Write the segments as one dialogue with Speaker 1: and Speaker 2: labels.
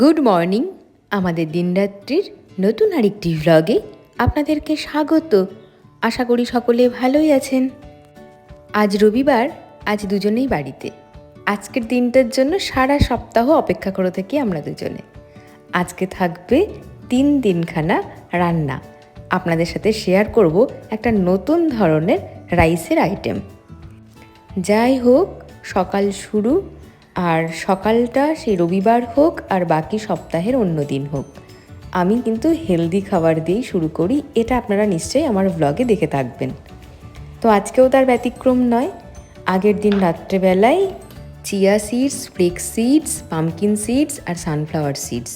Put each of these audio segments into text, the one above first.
Speaker 1: Good morning. আমাদের দিনরাত্রির নতুন আরেকটি ভ্লগে আপনাদেরকে স্বাগত। আশা করি সকলে ভালোই আছেন। আজ রবিবার, আজ দুজনেই বাড়িতে। আজকের দিনটার জন্য সারা সপ্তাহ অপেক্ষা করে থাকি আমরা দুজনে। আজকে থাকবে তিন দিনখানা রান্না। আপনাদের সাথে শেয়ার করব একটা নতুন ধরনের রাইসের আইটেম যাই হোক, সকাল শুরু আর সকালটা সেই রবিবার হোক আর বাকি সপ্তাহের অন্য দিন হোক। আমি কিন্তু হেলদি খাবার দিয়েই শুরু করি, এটা আপনারা নিশ্চয়ই আমার ব্লগে দেখে থাকবেন। তো আজকেও তার ব্যতিক্রম নয়। আগের দিন রাত্রেবেলায় chia seeds flax seeds pumpkin seeds আর সানফ্লাওয়ার সিডস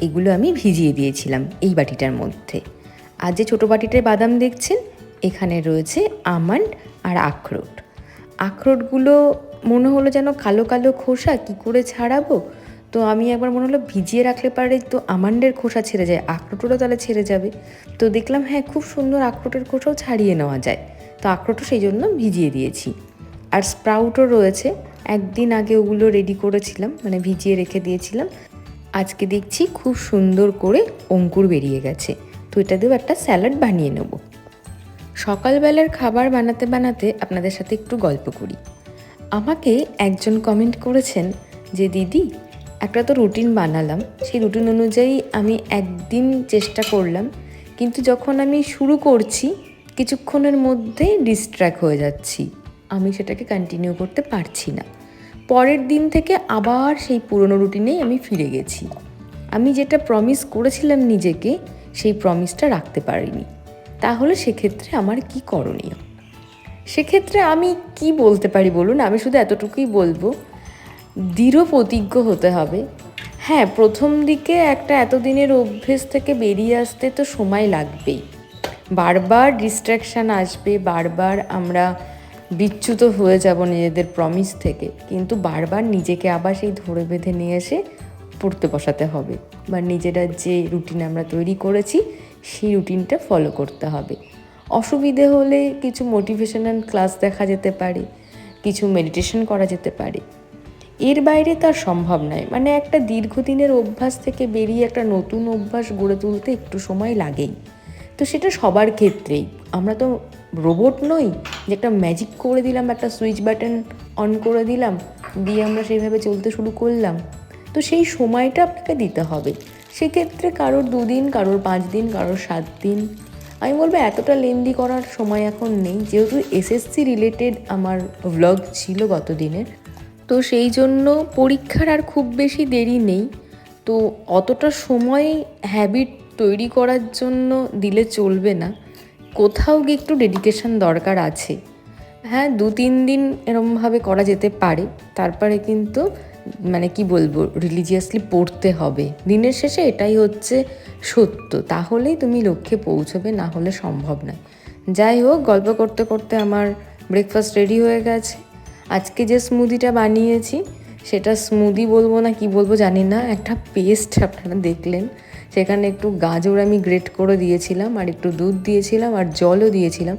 Speaker 1: এগুলো আমি ভিজিয়ে দিয়েছিলাম এই বাটিটার মধ্যে। আর যে ছোটো বাটিটায় বাদাম দেখছেন, এখানে রয়েছে আমন্ড আর আখরোট। আখরোটগুলো মনে হলো যেন কালো কালো খোসা, কি করে ছাড়াবো? তো আমি একবার মনে হলো ভিজিয়ে রাখলে পারে তো আমান্ডের খোসা ছেড়ে যায় আখরোটেরও তাহলে ছেড়ে যাবে। তো দেখলাম হ্যাঁ খুব সুন্দর আখরোটের খোসাও ছাড়িয়ে নেওয়া যায়। তো আখরোটও সেই জন্য ভিজিয়ে দিয়েছি। আর স্প্রাউটও রয়েছে, একদিন আগে ওগুলো রেডি করেছিলাম মানে ভিজিয়ে রেখে দিয়েছিলাম। আজকে দেখছি খুব সুন্দর করে অঙ্কুর বেরিয়ে গেছে। তো এটা দিয়েও একটা স্যালাড বানিয়ে নেব। সকালবেলার খাবার বানাতে বানাতে আপনাদের সাথে একটু গল্প করি। আমাকে একজন কমেন্ট করেছেন যে, দিদি, একটা তো রুটিন বানালাম। সেই রুটিন অনুযায়ী আমি একদিন চেষ্টা করলাম, কিন্তু যখন আমি শুরু করছি, কিছুক্ষণের মধ্যেই ডিস্ট্র্যাক্ট হয়ে যাচ্ছি। আমি সেটাকে কন্টিনিউ করতে পারছি না। পরের দিন থেকে আবার সেই পুরনো রুটিনেই আমি ফিরে গেছি। আমি যেটা প্রমিস করেছিলাম নিজেকে, সেই প্রমিসটা রাখতে পারিনি। তাহলে সেক্ষেত্রে আমার কি করণীয়? সেক্ষেত্রে আমি কি বলতে পারি বলুন? আমি শুধু এতটুকুই বলব দৃঢ় প্রতিজ্ঞ হতে হবে। হ্যাঁ প্রথম দিকে একটা এতদিনের অভ্যেস থেকে বেরিয়ে আসতে তো সময় লাগবেই। বারবার ডিস্ট্র্যাকশান আসবে, বারবার আমরা বিচ্যুত হয়ে যাব নিজেদের প্রমিস থেকে। কিন্তু বারবার নিজেকে আবার সেই ধরে বেঁধে নিয়ে এসে পড়তে বসাতে হবে। বা নিজেরা যে রুটিন আমরা তৈরি করেছি, সেই রুটিনটা ফলো করতে হবে। অসুবিধে হলে কিছু মোটিভেশনাল ক্লাস দেখা যেতে পারে, কিছু মেডিটেশন করা যেতে পারে। এর বাইরে তার সম্ভব নয়। মানে একটা দীর্ঘদিনের অভ্যাস থেকে বেরিয়ে একটা নতুন অভ্যাস গড়ে তুলতে একটু সময় লাগেই। তো সেটা সবার ক্ষেত্রেই। আমরা তো রোবট নই যে একটা ম্যাজিক করে দিলাম, একটা সুইচ বাটন অন করে দিলাম, দিয়ে আমরা সেইভাবে চলতে শুরু করলাম। তো সেই সময়টা আপনাকে দিতে হবে। সেক্ষেত্রে কারোর দুদিন, কারোর পাঁচ দিন কারোর সাত দিন আমি বলব এতটা লেন্দি করার সময় এখন নেই। যেহেতু এসএসসি রিলেটেড আমার ভ্লগ ছিল গত দিনের তো সেই জন্য পরীক্ষার আর খুব বেশি দেরি নেই। তো অতটা সময় হ্যাবিট তৈরি করার জন্য দিলে চলবে না। কোথাও গিয়ে একটু ডেডিকেশন দরকার আছে। হ্যাঁ দু তিন দিন এরমভাবে করা যেতে পারে। তারপরে কিন্তু মানে কি বলব রিলিজিয়াসলি পড়তে হবে। দিনের শেষে এটাই হচ্ছে সত্য। তাহলেই তুমি লক্ষ্যে পৌঁছবে, না হলে সম্ভব নয়। যাই হোক, গল্প করতে করতে আমার ব্রেকফাস্ট রেডি হয়ে গেছে। আজকে যে স্মুদিটা বানিয়েছি, সেটা স্মুদি বলব না কি বলব জানি না, একটা পেস্ট আপনারা দেখলেন। সেখানে একটু গাজর আমি গ্রেট করে দিয়েছিলাম, আর একটু দুধ দিয়েছিলাম, আর জলও দিয়েছিলাম।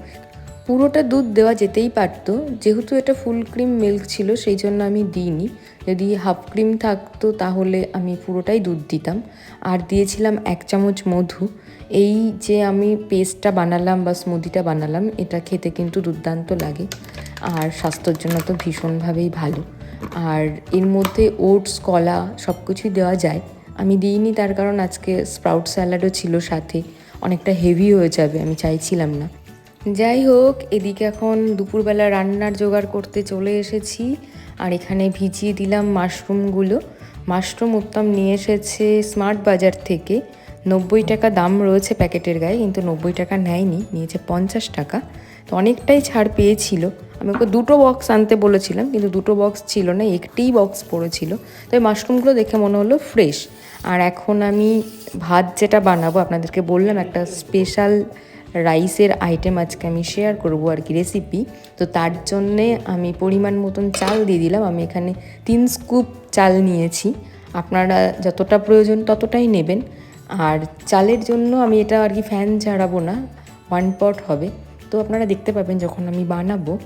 Speaker 1: পুরোটা দুধ দেওয়া যেতেই পারতো। যেহেতু এটা ফুল ক্রিম মিল্ক ছিল, সেই জন্য আমি দিইনি। যদি হাফ ক্রিম থাকতো, তাহলে আমি পুরোটাই দুধ দিতাম। আর দিয়েছিলাম এক চামচ মধু। এই যে আমি পেস্টটা বানালাম বা স্মুদিটা বানালাম, এটা খেতে কিন্তু দুর্দান্ত লাগে। আর স্বাস্থ্যের জন্য তো ভীষণভাবেই ভালো। আর এর মধ্যে ওটস কলা সব কিছুই দেওয়া যায়। আমি দিইনি, তার কারণ আজকে স্প্রাউট স্যালাডও ছিল সাথে। অনেকটা হেভি হয়ে যাবে, আমি চাইছিলাম না। যাই হোক, এদিকে এখন দুপুরবেলা রান্নার জোগাড় করতে চলে এসেছি আর এখানে ভিজিয়ে দিলাম মাশরুমগুলো। মাশরুম উত্তম নিয়ে এসেছে স্মার্ট বাজার থেকে। নব্বই টাকা দাম রয়েছে প্যাকেটের গায়ে, কিন্তু নব্বই টাকা নেয়নি, নিয়েছে পঞ্চাশ টাকা। তো অনেকটাই ছাড় পেয়েছিল। আমি ওকে দুটো বক্স আনতে বলেছিলাম, কিন্তু দুটো বক্স ছিল না, একটিই বক্স পড়েছিল। তো এই মাশরুমগুলো দেখে মনে হলো ফ্রেশ। আর এখন আমি ভাত যেটা বানাবো, আপনাদেরকে বললাম, একটা স্পেশাল রাইসের আইটেম আজকে আমি শেয়ার করব আর কি রেসিপি তো তার জন্যে আমি পরিমাণ মতন চাল দিয়ে দিলাম। আমি এখানে তিন স্কুপ চাল নিয়েছি। আপনারা যতটা প্রয়োজন ততটাই নেবেন। আর চালের জন্য আমি এটা আর কি ফ্যান ছাড়াবো না ওয়ান পট হবে। তো আপনারা দেখতে পাবেন যখন আমি বানাবো।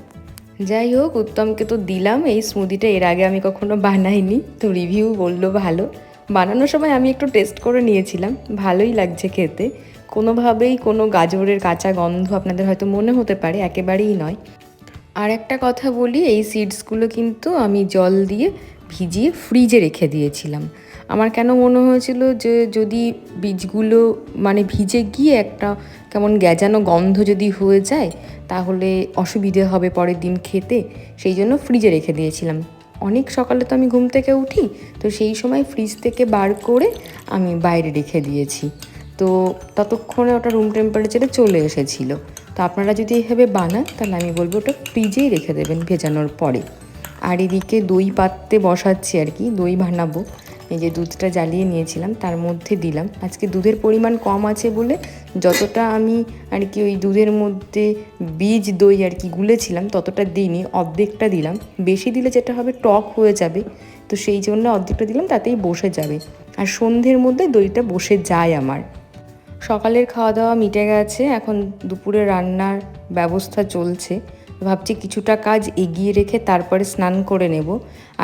Speaker 1: যাই হোক, উত্তমকে তো দিলাম। এই স্মুদিটা এর আগে আমি কখনো বানাইনি। তো রিভিউ বলল ভালো। বানানোর সময় আমি একটু টেস্ট করে নিয়েছিলাম। ভালোই লাগছে খেতে। কোনোভাবেই কোনো গাজরের কাঁচা গন্ধ আপনাদের হয়তো মনে হতে পারে, একেবারেই নয়। আর একটা কথা বলি, এই সিডসগুলো কিন্তু আমি জল দিয়ে ভিজিয়ে ফ্রিজে রেখে দিয়েছিলাম। আমার কেন মনে হয়েছিল যে যদি বীজগুলো মানে ভিজে গিয়ে একটা কেমন গ্যাজানো গন্ধ যদি হয়ে যায়, তাহলে অসুবিধে হবে পরের দিন খেতে, সেই জন্য ফ্রিজে রেখে দিয়েছিলাম। অনেক সকালে তো আমি ঘুম থেকে উঠি, তো সেই সময় ফ্রিজ থেকে বার করে আমি বাইরে রেখে দিয়েছি। তো ততক্ষণে ওটা রুম টেম্পারেচারে চলে এসেছিল। তো আপনারা যদি এভাবে বানান, তাহলে আমি বলব ওটা ফ্রিজেই রেখে দেবেন ভেজানোর পরে। আর এদিকে দই পাততে বসাচ্ছি আর কি, দই বানাবো। এই যে দুধটা জ্বালিয়ে নিয়েছিলাম, তার মধ্যে দিলাম। আজকে দুধের পরিমাণ কম আছে বলে যতটা আমি আর কি ওই দুধের মধ্যে বীজ, দই আর কি গুলেছিলাম, ততটা দিইনি, অর্ধেকটা দিলাম। বেশি দিলে যেটা হবে টক হয়ে যাবে। তো সেই জন্য অর্ধেকটা দিলাম, তাতেই বসে যাবে। আর সন্ধ্যের মধ্যে দইটা বসে যায় আমার। সকালের খাওয়া দাওয়া মিটে গেছে, এখন দুপুরে রান্নার ব্যবস্থা চলছে। ভাবছি কিছুটা কাজ এগিয়ে রেখে তারপরে স্নান করে নেব।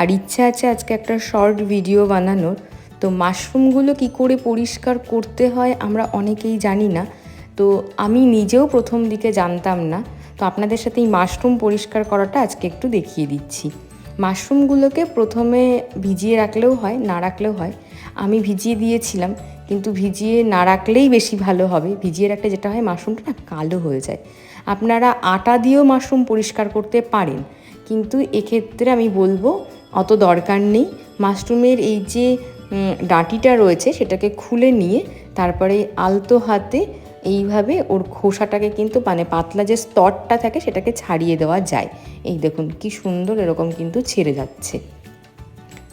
Speaker 1: আর ইচ্ছা আছে আজকে একটা শর্ট ভিডিও বানানোর। তো মাশরুমগুলো কি করে পরিষ্কার করতে হয় আমরা অনেকেই জানি না। তো আমি নিজেও প্রথম দিকে জানতাম না। তো আপনাদের সাথে এই মাশরুম পরিষ্কার করাটা আজকে একটু দেখিয়ে দিচ্ছি। মাশরুমগুলোকে প্রথমে ভিজিয়ে রাখলেও হয়, না রাখলেও হয়। আমি ভিজিয়ে দিয়েছিলাম। কিন্তু ভিজিয়ে না রাখলেই বেশি ভালো হবে। ভিজিয়ে রাখলে যেটা হয়, মাশরুমটা না কালো হয়ে যায়। আপনারা আটা দিয়েও মাশরুম পরিষ্কার করতে পারেন। কিন্তু এক্ষেত্রে আমি বলব, অত দরকার নেই। মাশরুমের এই যে ডাঁটিটা রয়েছে, সেটাকে খুলে নিয়ে তারপরে আলতো হাতে এইভাবে ওর খোসাটাকে কিন্তু মানে পাতলা যে স্তরটা থাকে, সেটাকে ছাড়িয়ে দেওয়া যায়। এই দেখুন, কি সুন্দর এরকম কিন্তু ছেড়ে যাচ্ছে।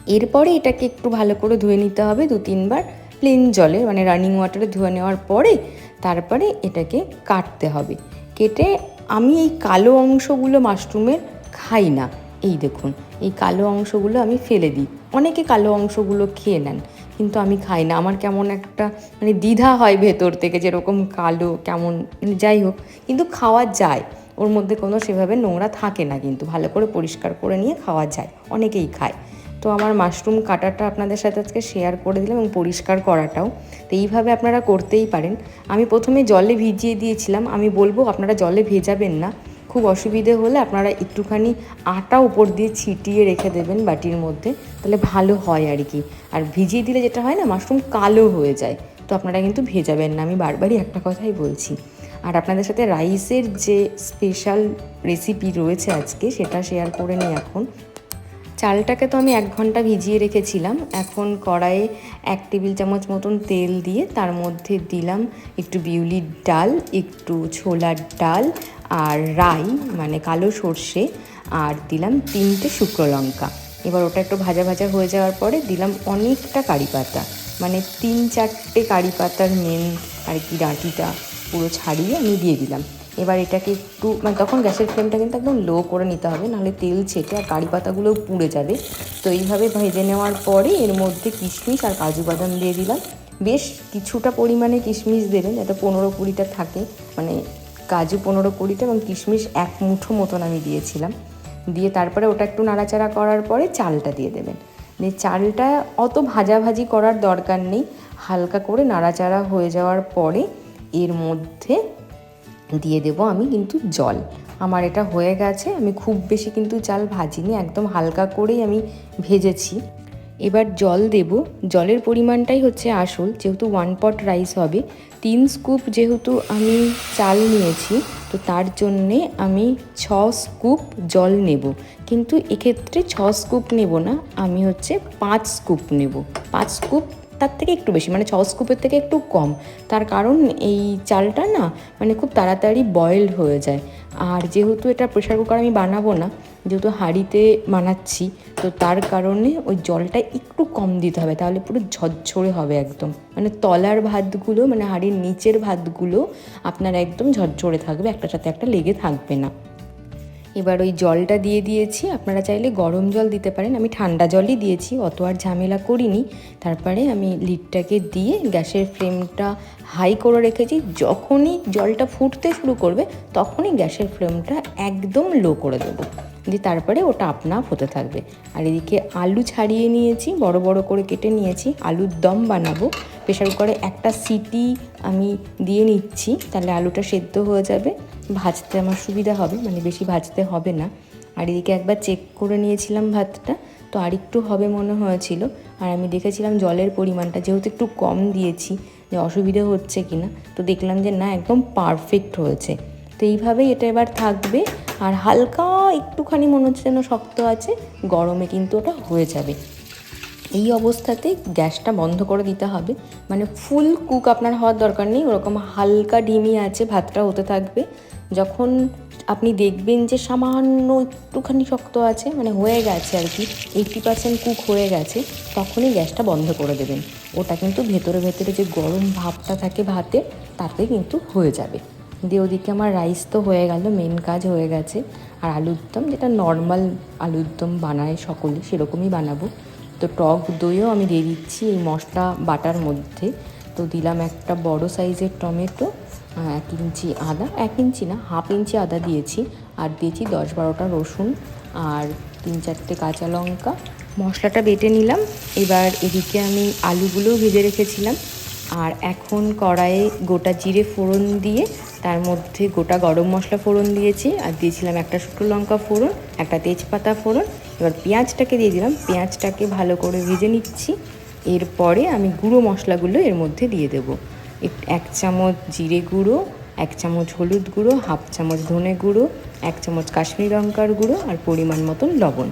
Speaker 1: এরপরে এটাকে একটু ভালো করে ধুয়ে নিতে হবে দু তিনবার প্লেন জলে মানে রানিং ওয়াটারে ধুয়ে নেওয়ার পরে তারপরে এটাকে কাটতে হবে। কেটে আমি এই কালো অংশগুলো মাশরুমের খাই না। এই দেখুন, এই কালো অংশগুলো আমি ফেলে দিই। অনেকে কালো অংশগুলো খেয়ে নেন, কিন্তু আমি খাই না। আমার কেমন একটা মানে দ্বিধা হয় ভেতর থেকে যেরকম কালো, কেমন মানে যাই হোক, কিন্তু খাওয়া যায়। ওর মধ্যে কোনো সেভাবে নোংরা থাকে না কিন্তু, ভালো করে পরিষ্কার করে নিয়ে খাওয়া যায়। অনেকেই খায়। তো আমার মাশরুম কাটাটা আপনাদের সাথে আজকে শেয়ার করে দিলাম এবং পরিষ্কার করাটাও। তো এইভাবে আপনারা করতেই পারেন। আমি প্রথমে জলে ভিজিয়ে দিয়েছিলাম। আমি বলব, আপনারা জলে ভেজাবেন না। খুব অসুবিধে হলে আপনারা একটুখানি আটা উপর দিয়ে ছিটিয়ে রেখে দেবেন বাটির মধ্যে, তাহলে ভালো হয় আর কি। আর ভিজিয়ে দিলে যেটা হয় না, মাশরুম কালো হয়ে যায়। তো আপনারা কিন্তু ভেজাবেন না। আমি বারবারই একটা কথাই বলছি। আর আপনাদের সাথে রাইসের যে স্পেশাল রেসিপি রয়েছে আজকে, সেটা শেয়ার করে নিই এখন। চালটাকে তো আমি এক ঘণ্টা ভিজিয়ে রেখেছিলাম। এখন কড়াইয়ে এক টেবিল চামচ মতন তেল দিয়ে তার মধ্যে দিলাম একটু বিউলির ডাল, একটু ছোলার ডাল আর রাই মানে কালো সর্ষে আর দিলাম তিনটে শুকনো লঙ্কা। এবার ওটা একটু ভাজা ভাজা হয়ে যাওয়ার পরে দিলাম অনেকটা কারি পাতা। মানে তিন চারটে কারি পাতার মেন আর কি ডাঁটিটা পুরো ছাড়িয়ে আমি দিয়ে দিলাম। এবার এটাকে একটু মানে তখন গ্যাসের ফ্লেমটা কিন্তু একদম লো করে নিতে হবে, নাহলে তেল ছেটে আর কারি পাতাগুলোও পুড়ে যাবে। তো এইভাবে ভেজে নেওয়ার পরে এর মধ্যে কিশমিশ আর কাজু বাদাম দিয়ে দিলাম। বেশ কিছুটা পরিমাণে কিশমিশ দেবেন, যাতে পনেরো কুড়িটা থাকে। মানে কাজু পনেরো কুড়িটা এবং কিশমিশ এক মুঠো মতন আমি দিয়েছিলাম। দিয়ে তারপরে ওটা একটু নাড়াচাড়া করার পরে চালটা দিয়ে দেবেন। দিয়ে চালটা অত ভাজাভাজি করার দরকার নেই। হালকা করে নাড়াচাড়া হয়ে যাওয়ার পরে এর মধ্যে দিয়ে দেব, আমি কিন্তু জল। আমার এটা হয়ে গেছে, আমি খুব বেশি কিন্তু চাল ভাজিনি, একদম হালকা করেই আমি ভেজেছি। এবার জল দেব, জলের পরিমাণটাই হচ্ছে আসল, যেহেতু ওয়ান পট রাইস হবে, তিন স্কুপ যেহেতু আমি চাল নিয়েছি, তো তার জন্যে আমি ছ স্কুপ জল নেব। কিন্তু এক্ষেত্রে ছ স্কুপ নেব না, আমি হচ্ছে পাঁচ স্কুপ নেব। পাঁচ স্কুপ তার থেকে একটু বেশি মানে ছ স্কুপের থেকে একটু কম। তার কারণ এই চালটা না মানে খুব তাড়াতাড়ি বয়েল হয়ে যায়। আর যেহেতু এটা প্রেশার কুকার আমি বানাবো না, যেহেতু হাঁড়িতে বানাচ্ছি, তো তার কারণে ওই জলটা একটু কম দিতে হবে, তাহলে পুরো ঝরঝরে হবে একদম। মানে তলার ভাতগুলো মানে হাঁড়ির নিচের ভাতগুলো আপনার একদম ঝরঝরে থাকবে, একটার সাথে একটা লেগে থাকবে না। এবার ওই জলটা দিয়ে দিয়েছি। আপনারা চাইলে গরম জল দিতে পারেন। আমি ঠান্ডা জলই দিয়েছি, অত আর ঝামেলা করিনি। তারপরে আমি লিডটাকে দিয়ে গ্যাসের ফ্লেমটা হাই করে রেখেছি। যখনই জলটা ফুটতে শুরু করবে, তখনই গ্যাসের ফ্লেমটা একদম লো করে দেবো। দিয়ে তারপরে ওটা আপনা আপ হতে থাকবে। আর এদিকে আলু ছাড়িয়ে নিয়েছি, বড় বড় করে কেটে নিয়েছি। আলুর দম বানাবো। প্রেশার কুকারে একটা সিটি আমি দিয়ে নিচ্ছি, তাহলে আলুটা সেদ্ধ হয়ে যাবে। ভাজতে আমার সুবিধা হবে মানে বেশি ভাজতে হবে না। আর এদিকে একবার চেক করে নিয়েছিলাম ভাতটা, তো আরেকটু হবে মনে হয়েছিল। আর আমি দেখেছিলাম জলের পরিমাণটা যেহেতু একটু কম দিয়েছি, যে অসুবিধা হচ্ছে কি না তো দেখলাম যে না, একদম পারফেক্ট হয়েছে। তো এইভাবেই এটা এবার থাকবে। আর হালকা একটুখানি মনে হচ্ছে যেন শক্ত আছে, গরমে কিন্তু ওটা হয়ে যাবে। এই অবস্থাতে গ্যাসটা বন্ধ করে দিতে হবে। মানে ফুল কুক আপনার হওয়ার দরকার নেই, ওরকম হালকা ডিমি আছে, ভাতটা হতে থাকবে। যখন আপনি দেখবেন যে সামান্য একটুখানি শক্ত আছে মানে হয়ে গেছে আর কি এইটটি পার্সেন্ট কুক হয়ে গেছে, তখনই গ্যাসটা বন্ধ করে দেবেন। ওটা কিন্তু ভেতরে ভেতরে যে গরম ভাবটা থাকে ভাতে, তাতে কিন্তু হয়ে যাবে। দিয়ে ওদিকে আমার রাইস তো হয়ে গেল মেন কাজ হয়ে গেছে। আর আলুর দম যেটা নর্মাল আলুর দম বানায় সকলে, সেরকমই বানাবো। তো টক দইও আমি দিয়ে দিচ্ছি এই মশলা বাটার মধ্যে। তো দিলাম একটা বড় সাইজের টমেটো এক ইঞ্চি আদা, এক ইঞ্চি না, হাফ ইঞ্চি আদা দিয়েছি। আর দিয়েছি দশ বারোটা রসুন আর তিন চারটে কাঁচা লঙ্কা। মশলাটা বেটে নিলাম। এবার এদিকে আমি আলুগুলোও ভেজে রেখেছিলাম। আর এখন কড়াইয়ে গোটা জিরে ফোড়ন দিয়ে তার মধ্যে গোটা গরম মশলা ফোড়ন দিয়েছি আর দিয়েছিলাম একটা শুকনো লঙ্কা ফোড়ন, একটা তেজপাতা ফোড়ন। এবার পেঁয়াজটাকে দিয়ে দিলাম। পেঁয়াজটাকে ভালো করে ভেজে নিচ্ছি। এরপরে আমি গুঁড়ো মশলাগুলো এর মধ্যে দিয়ে দেবো। এক- চামচ জিরে গুঁড়ো, এক চামচ হলুদ গুঁড়ো, হাফ চামচ ধনে গুঁড়ো, এক চামচ কাশ্মীরি লঙ্কার গুঁড়ো আর পরিমাণ মতন লবণ।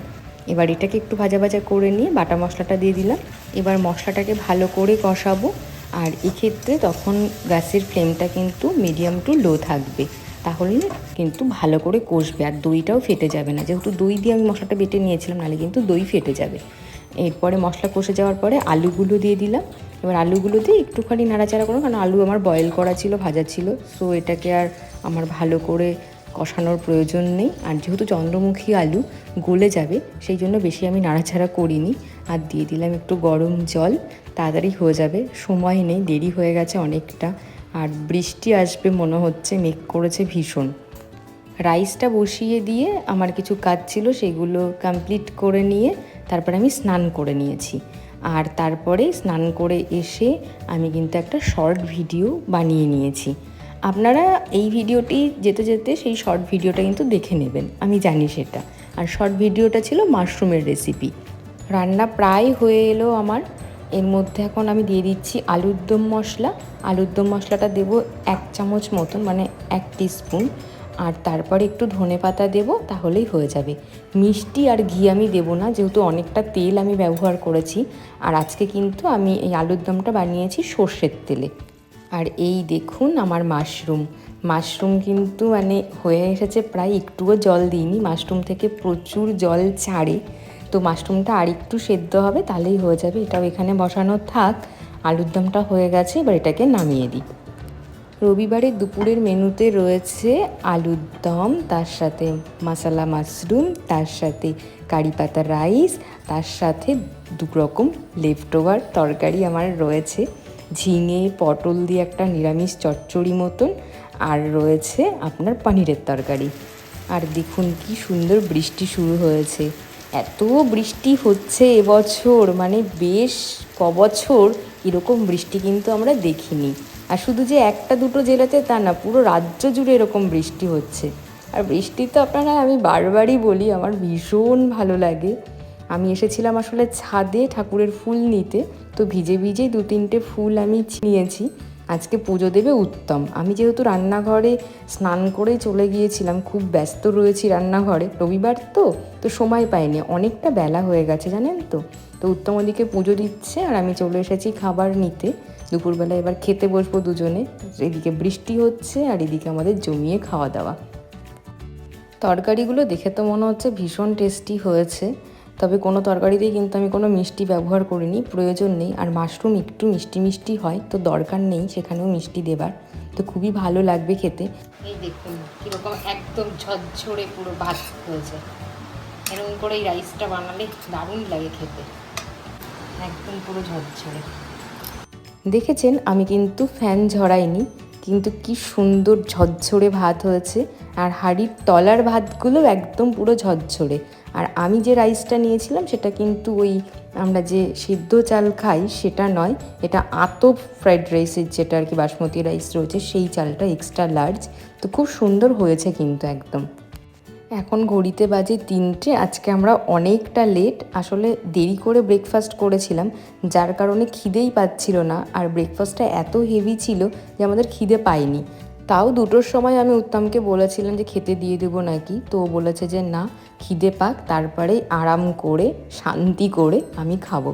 Speaker 1: এবার এটাকে একটু ভাজা ভাজা করে নিয়ে বাটা মশলাটা দিয়ে দিলাম। এবার মশলাটাকে ভালো করে কষাবো। আর এক্ষেত্রে তখন গ্যাসের ফ্লেমটা কিন্তু মিডিয়াম টু লো থাকবে। তাহলে কিন্তু ভালো করে কষবে আর দইটাও ফেটে যাবে না। যেহেতু দই দিয়ে আমি মশলাটা বেটে নিয়েছিলাম, নাহলে কিন্তু দই ফেটে যাবে। এরপরে মশলা কষে যাওয়ার পরে আলুগুলো দিয়ে দিলাম। এবার আলুগুলো দিয়ে একটুখানি নাড়াচাড়া করো কারণ আলু আমার বয়েল করা ছিল, ভাজা ছিল। সো এটাকে আর আমার ভালো করে কষানোর প্রয়োজন নেই। আর যেহেতু চন্দ্রমুখী আলু গলে যাবে, সেই জন্য বেশি আমি নাড়াচাড়া করিনি। আর দিয়ে দিলাম একটু গরম জল, তাড়াতাড়ি হয়ে যাবে। সময় নেই, দেরি হয়ে গেছে অনেকটা। আর বৃষ্টি আসবে মনে হচ্ছে, মেঘ করেছে ভীষণ। রাইসটা বসিয়ে দিয়ে আমার কিছু কাজ ছিল, সেগুলো কমপ্লিট করে নিয়ে তারপরে আমি স্নান করে নিয়েছি। আর তারপরে স্নান করে এসে আমি কিন্তু একটা শর্ট ভিডিও বানিয়ে নিয়েছি। আপনারা এই ভিডিওটি যেতে যেতে সেই শর্ট ভিডিওটা কিন্তু দেখে নেবেন, আমি জানি সেটা। আর শর্ট ভিডিওটা ছিল মাশরুমের রেসিপি রান্না প্রায় হয়ে এলো আমার। এর মধ্যে এখন আমি দিয়ে দিচ্ছি আলুর দম মশলা। আলুর দম মশলাটা দেবো এক চামচ মতন মানে এক স্পুন আর তারপরে একটু ধনে পাতা দেবো, তাহলেই হয়ে যাবে। মিষ্টি আর ঘি আমি দেবো না, যেহেতু অনেকটা তেল আমি ব্যবহার করেছি। আর আজকে কিন্তু আমি এই আলুর দমটা বানিয়েছি সর্ষের তেলে। আর এই দেখুন আমার মাশরুম। মাশরুম কিন্তু মানে হয়ে এসেছে প্রায়, একটুও জল দিইনি। মাশরুম থেকে প্রচুর জল ছাড়ে। তো মাশরুমটা আর একটু সেদ্ধ হবে, তাহলেই হয়ে যাবে। এটাও এখানে বসানো থাক। আলুর দমটা হয়ে গেছে, এবার এটাকে নামিয়ে দিই। রবিবারের দুপুরের মেনুতে রয়েছে আলুর দম, তার সাথে মশলা মাশরুম, তার সাথে কারি পাতা রাইস, তার সাথে দু রকম লেফট ওভার তরকারি আমার রয়েছে। ঝিঙে, পটল দিয়ে একটা নিরামিষ চচ্চড়ি মতন, আর রয়েছে আপনার পনিরের তরকারি। আর দেখুন কি সুন্দর বৃষ্টি শুরু হয়েছে। এত বৃষ্টি হচ্ছে এবছর মানে বেশ কবছর এরকম বৃষ্টি কিন্তু আমরা দেখিনি। আর শুধু যে একটা দুটো জেলাতে তা না, পুরো রাজ্য জুড়ে এরকম বৃষ্টি হচ্ছে। আর বৃষ্টি তো আপনারা, আমি বারবারই বলি, আমার ভীষণ ভালো লাগে। আমি এসেছিলাম আসলে ছাদে ঠাকুরের ফুল নিতে, তো ভিজে ভিজেই দু তিনটে ফুল আমি নিয়েছি। আজকে পুজো দেবে উত্তম। আমি যেহেতু রান্নাঘরে স্নান করে চলে গিয়েছিলাম, খুব ব্যস্ত রয়েছি রান্নাঘরে। রবিবার তো তো সময় পাইনি। অনেকটা বেলা হয়ে গেছে, জানেন তো? তো উত্তম ওদিকে পুজো দিচ্ছে আর আমি চলে এসেছি খাবার নিতে। দুপুরবেলা এবার খেতে বসবো দুজনে। এদিকে বৃষ্টি হচ্ছে আর এদিকে আমাদের জমিয়ে খাওয়া দাওয়া। তরকারিগুলো দেখে তো মনে হচ্ছে ভীষণ টেস্টি হয়েছে। তবে কোনো তরকারিতেই কিন্তু আমি কোনো মিষ্টি ব্যবহার করিনি প্রয়োজন নেই। আর মাশরুম একটু মিষ্টি মিষ্টি হয় তো দরকার নেই সেখানেও মিষ্টি দেবার। তো খুবই ভালো লাগবে খেতে। এই দেখুন কীরকম একদম ঝরঝরে পুরো ভাত হয়েছে। এরকম করে এই রাইসটা বানালে দারুণ লাগে খেতে। একদম পুরো ঝরঝরে। দেখেছেন আমি কিন্তু ফ্যান ঝরাইনি কিন্তু কি সুন্দর ঝরঝরে ভাত হয়েছে। আর হাঁড়ির তলার ভাতগুলো একদম পুরো ঝরঝরে। আর আমি যে রাইসটা নিয়েছিলাম, সেটা কিন্তু ওই আমরা যে সিদ্ধ চাল খাই, সেটা নয়, এটা আতপ ফ্রাইড রাইসের যেটা আর কি বাসমতি রাইস রয়েছে, সেই চালটা এক্সট্রা লার্জ তো খুব সুন্দর হয়েছে কিন্তু একদম। এখন ঘড়িতে বাজে তিনটে, আজকে আমরা অনেকটা লেট আসলে দেরি করে ব্রেকফাস্ট করেছিলাম, যার কারণে খিদেই পাচ্ছিল না। আর ব্রেকফাস্টটা এত হেভি ছিল যে আমাদের খিদে পাইনি তাও দুটোর সময় আমি উত্তমকে বলেছিলাম যে খেতে দিয়ে দেবো নাকি। তো বলেছে যে না, খিদে পাক, তারপরে আরাম করে, শান্তি করে আমি খাব।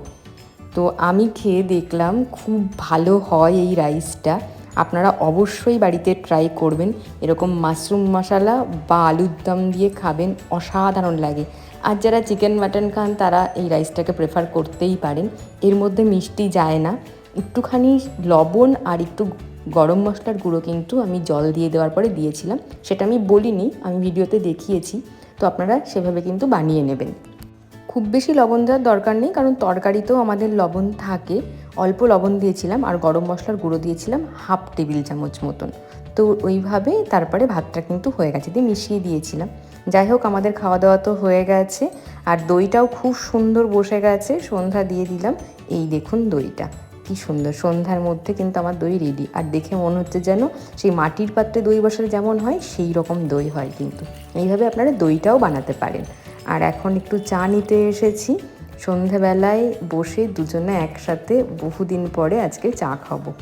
Speaker 1: তো আমি খেয়ে দেখলাম খুব ভালো হয় এই রাইসটা। আপনারা অবশ্যই বাড়িতে ট্রাই করবেন। এরকম মাশরুম মশলা বা আলুর দম দিয়ে খাবেন, অসাধারণ লাগে। আর যারা চিকেন, মাটন খান, তারা এই রাইসটাকে প্রেফার করতেই পারেন। এর মধ্যে মিষ্টি যায় না। একটুখানি লবণ আর একটু গরম মশলার গুঁড়ো কিন্তু আমি জল দিয়ে দেওয়ার পরে দিয়েছিলাম। সেটা আমি বলিনি, আমি ভিডিওতে দেখিয়েছি। তো আপনারা সেভাবে কিন্তু বানিয়ে নেবেন। খুব বেশি লবণ দেওয়ার দরকার নেই, কারণ তরকারিতেও আমাদের লবণ থাকে। অল্প লবণ দিয়েছিলাম আর গরম মশলার গুঁড়ো দিয়েছিলাম হাফ টেবিল চামচ মতন। তো ওইভাবে তারপরে ভাতটা কিন্তু হয়ে গেছে, দিয়ে মিশিয়ে দিয়েছিলাম। যাই হোক, আমাদের খাওয়া দাওয়া তো হয়ে গেছে। আর দইটাও খুব সুন্দর বসে গেছে। সন্ধ্যা দিয়ে দিলাম। এই দেখুন দইটা। কি সুন্দর। সন্ধ্যার মধ্যে কিন্তু আমার দই রেডি আর দেখে মনে হচ্ছে যেন সেই মাটির পাত্রে দই বসালে যেমন হয়, সেই রকম দই হয় কিন্তু। এইভাবে আপনারা দইটাও বানাতে পারেন। আর এখন একটু চা নিতে এসেছি। সন্ধেবেলায় বসে দুজনে একসাথে বহুদিন পরে আজকে চা খাব।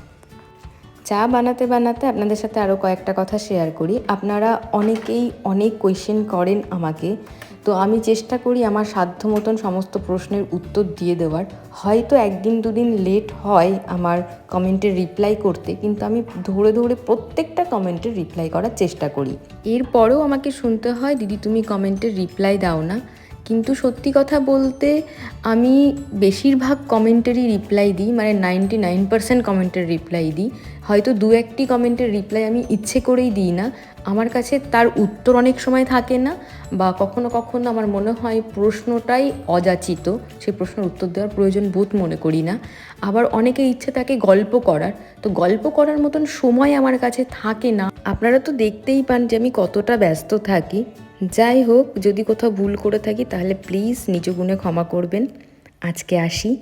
Speaker 1: চা বানাতে বানাতে আপনাদের সাথে আরও কয়েকটা কথা শেয়ার করি। আপনারা অনেকেই অনেক কোয়েশ্চেন করেন আমাকে। তো আমি চেষ্টা করি আমার সাধ্য মতন সমস্ত প্রশ্নের উত্তর দিয়ে দেওয়ার। হয়তো একদিন দুদিন লেট হয় আমার কমেন্টের রিপ্লাই করতে, কিন্তু আমি ধরে ধরে প্রত্যেকটা কমেন্টের রিপ্লাই করার চেষ্টা করি। এরপরেও আমাকে শুনতে হয়, দিদি তুমি কমেন্টের রিপ্লাই দাও না। কিন্তু সত্যি কথা বলতে আমি বেশিরভাগ কমেন্টেরই রিপ্লাই দিই মানে নাইনটি নাইন পার্সেন্ট কমেন্টের রিপ্লাই দিই। হয়তো দু একটি কমেন্টের রিপ্লাই আমি ইচ্ছে করেই দিই না। আমার কাছে তার উত্তর অনেক সময় থাকে না বা কখনো কখনো আমার মনে হয় প্রশ্নটাই অযাচিত। সেই প্রশ্নের উত্তর দেওয়ার প্রয়োজন বোধ মনে করি না। আবার অনেকে ইচ্ছে থাকে গল্প করার। তো গল্প করার মতন সময় আমার কাছে থাকে না। আপনারা তো দেখতেই পান যে আমি কতটা ব্যস্ত থাকি। যাই হোক, যদি কোথাও ভুল করে থাকি, তাহলে প্লিজ নিজ গুণে ক্ষমা করবেন। আজকে আসি।